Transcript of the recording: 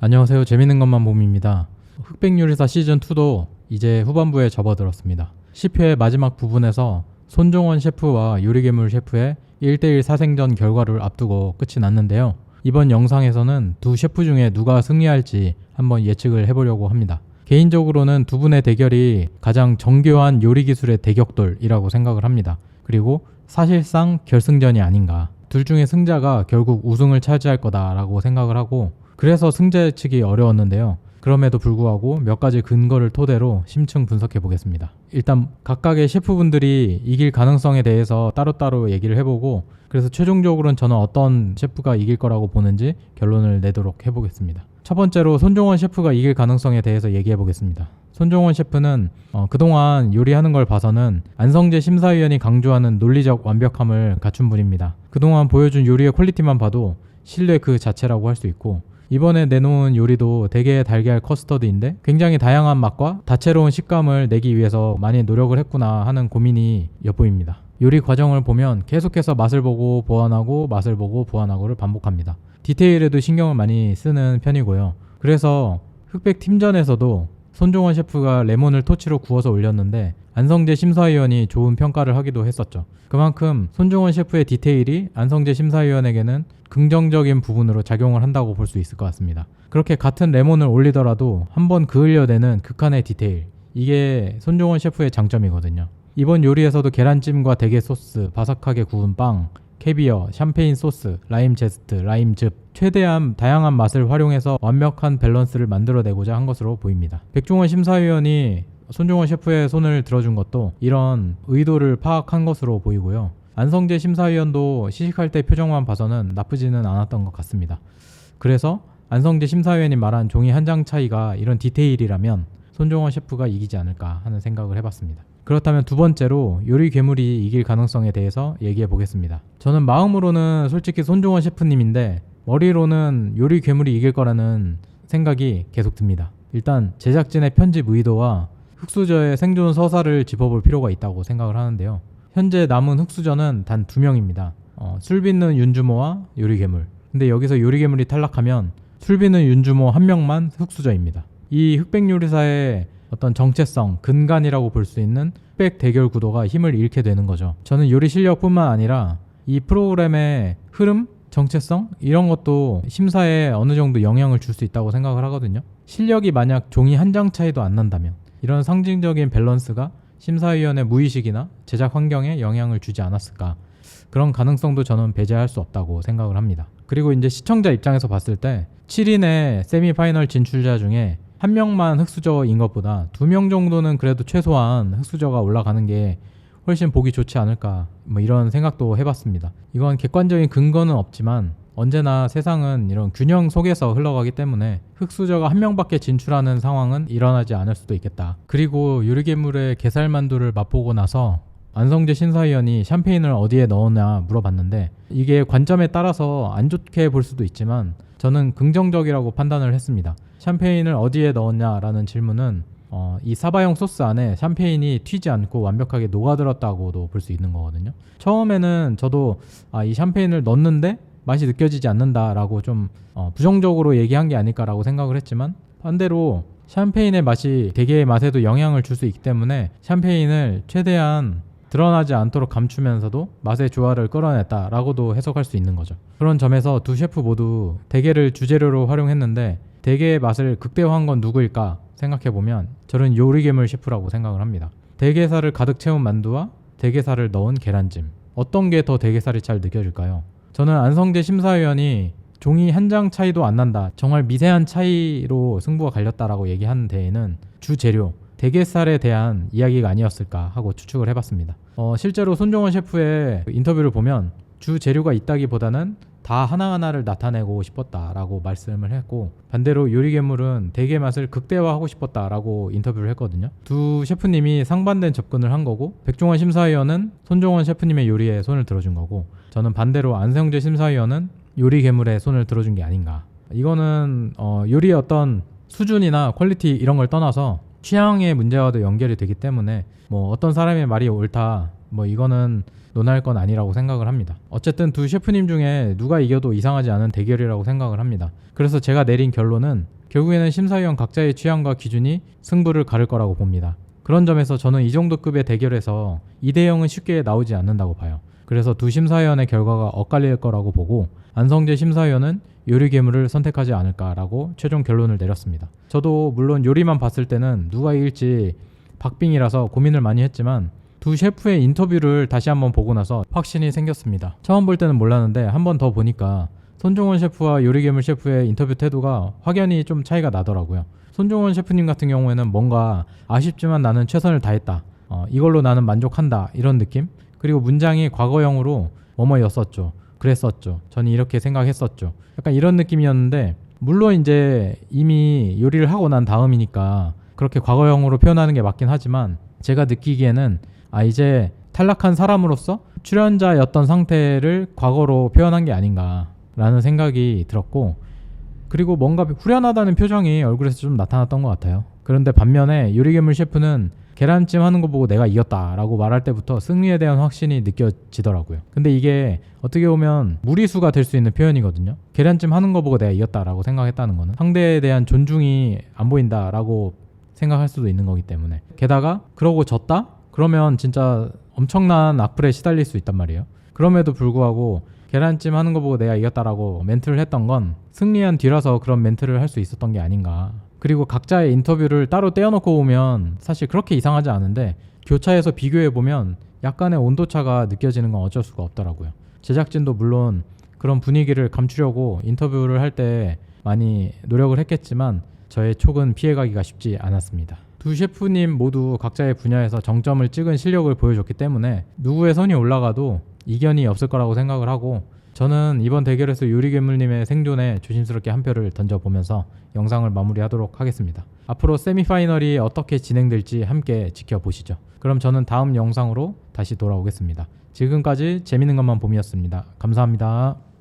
안녕하세요. 재밌는 것만 봄입니다. 흑백요리사 시즌2도 이제 후반부에 접어들었습니다. 10회 마지막 부분에서 손종원 셰프와 요리괴물 셰프의 1대1 사생전 결과를 앞두고 끝이 났는데요. 이번 영상에서는 두 셰프 중에 누가 승리할지 한번 예측을 해보려고 합니다. 개인적으로는 두 분의 대결이 가장 정교한 요리 기술의 대격돌이라고 생각을 합니다. 그리고 사실상 결승전이 아닌가. 둘 중에 승자가 결국 우승을 차지할 거다라고 생각을 하고 그래서 승자 예측이 어려웠는데요. 그럼에도 불구하고 몇 가지 근거를 토대로 심층 분석해 보겠습니다. 일단 각각의 셰프분들이 이길 가능성에 대해서 따로따로 얘기를 해보고 그래서 최종적으로는 저는 어떤 셰프가 이길 거라고 보는지 결론을 내도록 해보겠습니다. 첫 번째로 손종원 셰프가 이길 가능성에 대해서 얘기해 보겠습니다. 손종원 셰프는 어, 그동안 요리하는 걸 봐서는 안성재 심사위원이 강조하는 논리적 완벽함을 갖춘 분입니다. 그동안 보여준 요리의 퀄리티만 봐도 신뢰 그 자체라고 할 수 있고 이번에 내놓은 요리도 대게 달걀 커스터드인데 굉장히 다양한 맛과 다채로운 식감을 내기 위해서 많이 노력을 했구나 하는 고민이 엿보입니다. 요리 과정을 보면 계속해서 맛을 보고 보완하고 맛을 보고 보완하고를 반복합니다. 디테일에도 신경을 많이 쓰는 편이고요. 그래서 흑백 팀전에서도 손종원 셰프가 레몬을 토치로 구워서 올렸는데 안성재 심사위원이 좋은 평가를 하기도 했었죠. 그만큼 손종원 셰프의 디테일이 안성재 심사위원에게는 긍정적인 부분으로 작용을 한다고 볼 수 있을 것 같습니다. 그렇게 같은 레몬을 올리더라도 한번 그을려내는 극한의 디테일. 이게 손종원 셰프의 장점이거든요. 이번 요리에서도 계란찜과 대게 소스, 바삭하게 구운 빵, 캐비어, 샴페인 소스, 라임 제스트, 라임 즙 최대한 다양한 맛을 활용해서 완벽한 밸런스를 만들어내고자 한 것으로 보입니다. 백종원 심사위원이 손종원 셰프의 손을 들어준 것도 이런 의도를 파악한 것으로 보이고요. 안성재 심사위원도 시식할 때 표정만 봐서는 나쁘지는 않았던 것 같습니다. 그래서 안성재 심사위원이 말한 종이 한 장 차이가 이런 디테일이라면 손종원 셰프가 이기지 않을까 하는 생각을 해봤습니다. 그렇다면 두 번째로 요리 괴물이 이길 가능성에 대해서 얘기해 보겠습니다. 저는 마음으로는 솔직히 손종원 셰프님인데 머리로는 요리 괴물이 이길 거라는 생각이 계속 듭니다. 일단 제작진의 편집 의도와 흑수저의 생존 서사를 짚어볼 필요가 있다고 생각을 하는데요. 현재 남은 흑수저는 단 두 명입니다. 어, 술 빚는 윤주모와 요리 괴물. 근데 여기서 요리 괴물이 탈락하면 술 빚는 윤주모 한 명만 흑수저입니다. 이 흑백 요리사의 어떤 정체성, 근간이라고 볼 수 있는 흑백 대결 구도가 힘을 잃게 되는 거죠. 저는 요리 실력뿐만 아니라 이 프로그램의 흐름, 정체성 이런 것도 심사에 어느 정도 영향을 줄 수 있다고 생각을 하거든요. 실력이 만약 종이 한 장 차이도 안 난다면 이런 상징적인 밸런스가 심사위원의 무의식이나 제작 환경에 영향을 주지 않았을까 그런 가능성도 저는 배제할 수 없다고 생각을 합니다. 그리고 이제 시청자 입장에서 봤을 때 7인의 세미파이널 진출자 중에 한 명만 흑수저인 것보다 두 명 정도는 그래도 최소한 흑수저가 올라가는 게 훨씬 보기 좋지 않을까 뭐 이런 생각도 해봤습니다. 이건 객관적인 근거는 없지만 언제나 세상은 이런 균형 속에서 흘러가기 때문에 흑수저가 한 명밖에 진출하는 상황은 일어나지 않을 수도 있겠다. 그리고 유리괴물의 게살만두를 맛보고 나서 안성재 심사위원이 샴페인을 어디에 넣었냐 물어봤는데 이게 관점에 따라서 안 좋게 볼 수도 있지만 저는 긍정적이라고 판단을 했습니다. 샴페인을 어디에 넣었냐라는 질문은 어, 이 사바용 소스 안에 샴페인이 튀지 않고 완벽하게 녹아들었다고도 볼 수 있는 거거든요. 처음에는 저도 아, 이 샴페인을 넣었는데 맛이 느껴지지 않는다라고 좀 어, 부정적으로 얘기한 게 아닐까라고 생각을 했지만 반대로 샴페인의 맛이 대게의 맛에도 영향을 줄 수 있기 때문에 샴페인을 최대한 드러나지 않도록 감추면서도 맛의 조화를 끌어냈다라고도 해석할 수 있는 거죠. 그런 점에서 두 셰프 모두 대게를 주재료로 활용했는데 대게의 맛을 극대화한 건 누구일까 생각해 보면 저는 요리괴물 셰프라고 생각을 합니다. 대게살을 가득 채운 만두와 대게살을 넣은 계란찜 어떤 게 더 대게살이 잘 느껴질까요? 저는 안성재 심사위원이 종이 한 장 차이도 안 난다. 정말 미세한 차이로 승부가 갈렸다라고 얘기하는 데에는 주 재료 대게살에 대한 이야기가 아니었을까 하고 추측을 해봤습니다. 어, 실제로 손종원 셰프의 인터뷰를 보면 주 재료가 있다기보다는 다 하나하나를 나타내고 싶었다라고 말씀을 했고 반대로 요리괴물은 대게 맛을 극대화하고 싶었다라고 인터뷰를 했거든요. 두 셰프님이 상반된 접근을 한 거고 백종원 심사위원은 손종원 셰프님의 요리에 손을 들어준 거고 저는 반대로 안성재 심사위원은 요리 괴물에 손을 들어준 게 아닌가. 이거는 어, 요리의 어떤 수준이나 퀄리티 이런 걸 떠나서 취향의 문제와도 연결이 되기 때문에 뭐 어떤 사람의 말이 옳다 뭐 이거는 논할 건 아니라고 생각을 합니다. 어쨌든 두 셰프님 중에 누가 이겨도 이상하지 않은 대결이라고 생각을 합니다. 그래서 제가 내린 결론은 결국에는 심사위원 각자의 취향과 기준이 승부를 가를 거라고 봅니다. 그런 점에서 저는 이 정도 급의 대결에서 2대 0은 쉽게 나오지 않는다고 봐요. 그래서 두 심사위원의 결과가 엇갈릴 거라고 보고 안성재 심사위원은 요리 괴물을 선택하지 않을까라고 최종 결론을 내렸습니다. 저도 물론 요리만 봤을 때는 누가 이길지 박빙이라서 고민을 많이 했지만 두 셰프의 인터뷰를 다시 한번 보고 나서 확신이 생겼습니다. 처음 볼 때는 몰랐는데 한 번 더 보니까 손종원 셰프와 요리괴물 셰프의 인터뷰 태도가 확연히 좀 차이가 나더라고요. 손종원 셰프님 같은 경우에는 뭔가 아쉽지만 나는 최선을 다했다. 어, 이걸로 나는 만족한다. 이런 느낌? 그리고 문장이 과거형으로 뭐뭐였었죠. 그랬었죠. 저는 이렇게 생각했었죠. 약간 이런 느낌이었는데 물론 이제 이미 요리를 하고 난 다음이니까 그렇게 과거형으로 표현하는 게 맞긴 하지만 제가 느끼기에는 아 이제 탈락한 사람으로서 출연자였던 상태를 과거로 표현한 게 아닌가라는 생각이 들었고 그리고 뭔가 후련하다는 표정이 얼굴에서 좀 나타났던 것 같아요. 그런데 반면에 요리괴물 셰프는 계란찜 하는 거 보고 내가 이겼다라고 말할 때부터 승리에 대한 확신이 느껴지더라고요. 근데 이게 어떻게 보면 무리수가 될 수 있는 표현이거든요. 계란찜 하는 거 보고 내가 이겼다라고 생각했다는 거는 상대에 대한 존중이 안 보인다라고 생각할 수도 있는 거기 때문에 게다가 그러고 졌다? 그러면 진짜 엄청난 악플에 시달릴 수 있단 말이에요. 그럼에도 불구하고 계란찜 하는 거 보고 내가 이겼다라고 멘트를 했던 건 승리한 뒤라서 그런 멘트를 할 수 있었던 게 아닌가. 그리고 각자의 인터뷰를 따로 떼어놓고 보면 사실 그렇게 이상하지 않은데 교차해서 비교해 보면 약간의 온도차가 느껴지는 건 어쩔 수가 없더라고요. 제작진도 물론 그런 분위기를 감추려고 인터뷰를 할 때 많이 노력을 했겠지만 저의 촉은 피해가기가 쉽지 않았습니다. 두 셰프님 모두 각자의 분야에서 정점을 찍은 실력을 보여줬기 때문에 누구의 선이 올라가도 이견이 없을 거라고 생각을 하고 저는 이번 대결에서 요리괴물님의 생존에 조심스럽게 한 표를 던져보면서 영상을 마무리하도록 하겠습니다. 앞으로 세미파이널이 어떻게 진행될지 함께 지켜보시죠. 그럼 저는 다음 영상으로 다시 돌아오겠습니다. 지금까지 재밌는 것만 봄이었습니다. 감사합니다.